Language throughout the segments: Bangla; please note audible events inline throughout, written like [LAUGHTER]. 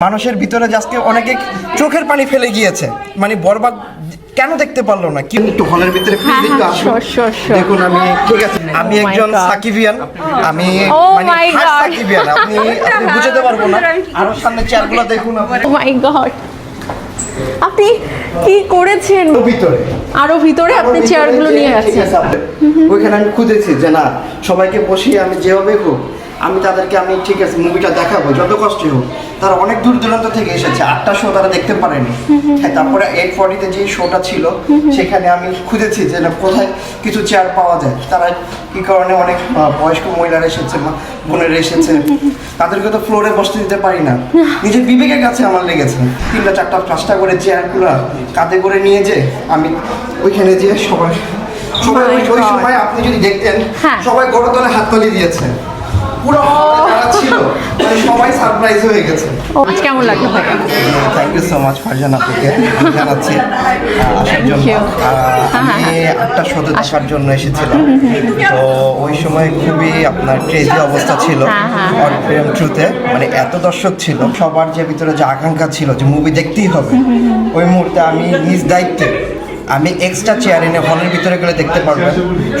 মানুষের ভিতরে আজকে অনেকে চোখের পানি ফেলে গিয়েছে। মানে বরবাদ কেন দেখতে পারল না? কিন্তু হলের ভিতরে হ্যাঁ, হ্যাঁ. দেখুন আমি ঠিক আছে আমি Oh একজন সাকিবিয়ান। আমি Oh মানে. সাকিবিয়ান আপনি [LAUGHS] আপনি বুঝতে পারব না। আরও সামনে চেয়ারগুলো দেখুন আপনি। ও মাই গড আপনি কি করেছেন? ভিতরে। আরও ভিতরে আপনি চেয়ারগুলো নিয়ে আপনি- ওইখানে আমি খুঁজেছি যে না সবাইকে বসিয়ে আমি যেভাবে হোক আমি তাদেরকে আমি ঠিক আছে মুভিটা দেখাবো যত কষ্ট হোক। তারা অনেক দূর দূরান্ত থেকে এসেছে আটটা শো তারা দেখতে পারেনি। হ্যাঁ তারপরে এইট ফর্টিতে যে শোটা ছিল সেখানে আমি খুঁজেছি যে না কোথায় কিছু চেয়ার পাওয়া যায়। তারা কি কারণে অনেক বয়স্ক মহিলারা এসেছে মা- বোনেরা এসেছে? তাদেরকে তো ফ্লোরে বসতে দিতে পারি না। নিজের বিবেকের কাছে আমার লেগেছে। তিনটা চারটা পাঁচটা করে চেয়ারগুলো কাঁধে করে নিয়ে যে আমি ওইখানে যেয়ে সবাই সবাই ওই ওই সময় আপনি যদি দেখতেন হ্যাঁ। সবাই গড়তলে হাততালি দিয়েছে। পুরো যারা ছিল। মানে সবাই সারপ্রাইজ হয়ে গেছে। আজ কেমন লাগল ভাইয়া thank you so much Farzan আপুকে জানাচ্ছি আসার জন্য। আমি আটটা শোতে দেখার জন্য এসেছিলাম। তো ওই সময় খুবই আপনার ক্রেজি অবস্থা ছিল। হ্যাঁ, হ্যাঁ। অডিটোরিয়াম থ্রুতে মানে এত দর্শক ছিল সবার যে ভিতরে যে আকাঙ্ক্ষা ছিল যে মুভি দেখতেই হবে ওই মুহূর্তে আমি নিজ দায়িত্বে আমি এক্সট্রা চেয়ার এনে হলের ভিতরে গেলে দেখতে পারবেন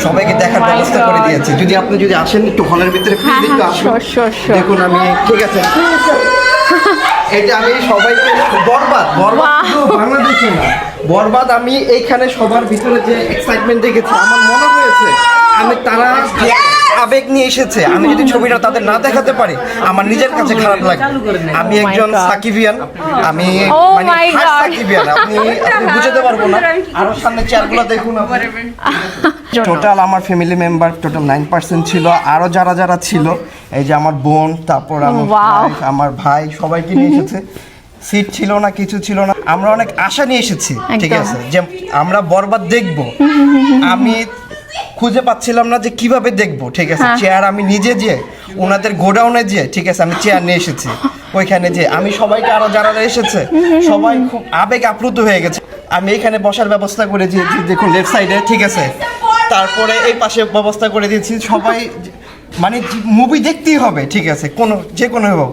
সবাইকে দেখার ব্যবস্থা করে. দিয়েছি যদি আপনি যদি আসেন একটু হলের ভিতরে হ্যাঁ, হ্যাঁ. দেখুন আমি ঠিক আছে এটা আমি সবাইকে বরবাদ বরবাদ বাংলাদেশে না বরবাদ আমি এইখানে সবার ভিতরে যে এক্সাইটমেন্ট দেখেছি আমার মনে হয়েছে আমি তারা যে আবেগ নিয়ে এসেছে। আমি যদি ছবিটা তাদের না দেখাতে পারি আমার নিজের কাছে খারাপ লাগে। আমি Oh একজন সাকিবিয়ান। আমি Oh মানে my hard God. সাকিবিয়ান। আপনি [LAUGHS] আপনি বুঝতে পারব না। আরও সামনে চেয়ারগুলো দেখুন টোটাল [LAUGHS] আমার family member total nine percent ছিল। আরও যারা যারা ছিল এই যে আমার বোন তারপর আমার Wow. ভাই, আমার ভাই সবাইকে নিয়ে এসেছে। সিট ছিল না কিছু ছিল না। আমরা অনেক আশা নিয়ে এসেছি ঠিক একদম। আছে? যে আমরা বরবাদ দেখব। [LAUGHS] আমি খুঁজে পাচ্ছিলাম না যে কীভাবে দেখব ঠিক আছে? হ্যাঁ। চেয়ার আমি নিজে যে ওনাদের গোডাউনে যে ঠিক আছে? আমি চেয়ার নিয়ে এসেছি। ওইখানে যে আমি সবাইকে আরও যারা এসেছে সবাই খুব আবেগ আপ্লুত হয়ে গেছে। আমি এখানে বসার ব্যবস্থা করে দিয়েছি দেখুন লেফট সাইডে ঠিক আছে? তারপরে এই পাশে ব্যবস্থা করে দিয়েছি সবাই মানে মুভি দেখতেই হবে ঠিক আছে? কোনো যে কোনো হোক।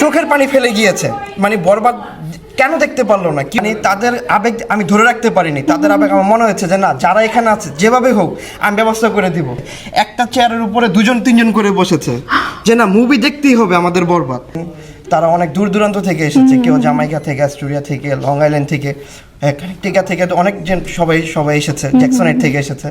চোখের পানি ফেলে গিয়েছে। মানে বরবাদ কেন দেখতে পারল না? কি মানে তাদের আবেগ আমি ধরে রাখতে পারিনি। তাদের আবেগ আমার মনে হয়েছে যে না যারা এখানে আছে যেভাবে হোক আমি ব্যবস্থা করে দিব। একটা চেয়ারের উপরে দুজন তিনজন করে বসেছে। যে না মুভি দেখতেই হবে আমাদের বরবাদ। তারা অনেক দূর দূরান্ত থেকে এসেছে। কেউ জামাইকা থেকে অ্যাস্টোরিয়া থেকে লং আইল্যান্ড থেকে টিকা থেকে তো অনেক সবাই সবাই এসেছে জ্যাকসনের থেকে এসেছে।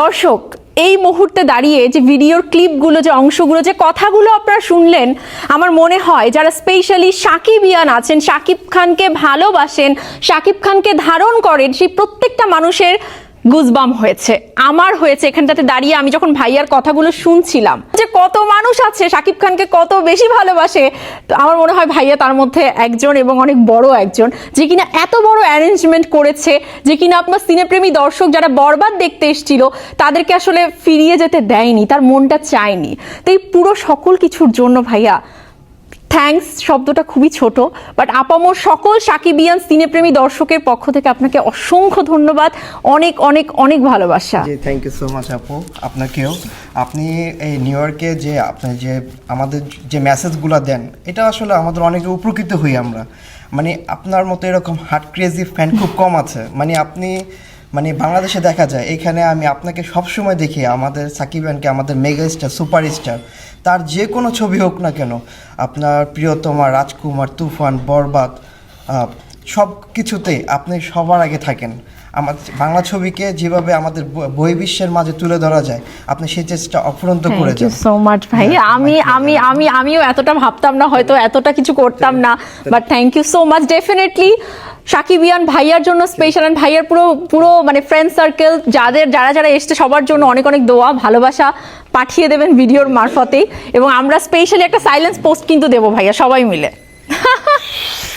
দর্শক এই মুহূর্তে দাঁড়িয়ে যে ভিডিওর ক্লিপগুলো যে অংশগুলো, যে কথাগুলো আপনারা শুনলেন, আমার মনে হয় যারা স্পেশালি সাকিব ইয়ান আছেন, সাকিব খানকে ভালোবাসেন, সাকিব খানকে ধারণ করেন, সেই প্রত্যেকটা মানুষের গুজবাম হয়েছে, আমার হয়েছে, এখানটাতে দাঁড়িয়ে আমি যখন ভাইয়ার কথাগুলো শুনছিলাম, যে কত মানুষ আছে, সাকিব খানকে কত বেশি ভালোবাসে, তো আমার মনে হয় ভাইয়া তার মধ্যে একজন এবং অনেক বড় একজন, যে কিনা এত বড় অ্যারেঞ্জমেন্ট করেছে, যে কিনা আপনার সিনেপ্রেমী দর্শক যারা বরবাদ দেখতে এসেছিল, তাদেরকে আসলে ফিরিয়ে যেতে দেয়নি, তার মনটা চায়নি। তো এই পুরো সকল কিছুর জন্য ভাইয়া থ্যাঙ্কস শব্দটা খুবই ছোট বাট আপামোর সকল সাকিবিয়ান সিনেপ্রেমী দর্শকের পক্ষ থেকে আপনাকে অসংখ্য ধন্যবাদ, অনেক অনেক অনেক ভালোবাসা। জি থ্যাংক ইউ সো মাচ আপু, আপনাকেও। আপনি এই নিউ ইয়র্কে যে আপনি যে আমাদের যে মেসেজগুলো দেন, এটা আসলে আমাদের অনেক উপকৃত হই আমরা। মানে আপনার মতো এরকম হার্ট ক্রেজি ফ্যান খুব কম আছে। মানে আপনি মানে বাংলাদেশে দেখা যায় এখানে আমি আপনাকে সবসময় দেখি আমাদের সাকিব খানকে আমাদের মেগা স্টার সুপার স্টার তার যে কোনো ছবি হোক না কেন আপনার প্রিয়তমা রাজকুমার তুফান বরবাদ সব কিছুতে আপনি সবার আগে থাকেন। আমার বাংলা ছবিকে যেভাবে আমাদের বহির্বিশ্বের মাঝে তুলে ধরা যায় আপনি সেই চেষ্টা অফুরন্ত করে যান। সো মাচ ভাই। আমি আমি আমি আমিও এতটা ভাবতাম না হয়তো এতটা কিছু করতাম না but thank you so much definitely সাকিবিয়ান ভাইয়ার জন্য স্পেশাল অ্যান্ড ভাইয়ার পুরো পুরো মানে ফ্রেন্ড সার্কেল যাদের যারা যারা এসছে সবার জন্য অনেক অনেক দোয়া ভালোবাসা পাঠিয়ে দেবেন ভিডিওর মারফতেই এবং আমরা স্পেশালি একটা সাইলেন্স পোস্ট কিন্তু দেবো ভাইয়া সবাই মিলে। [LAUGHS]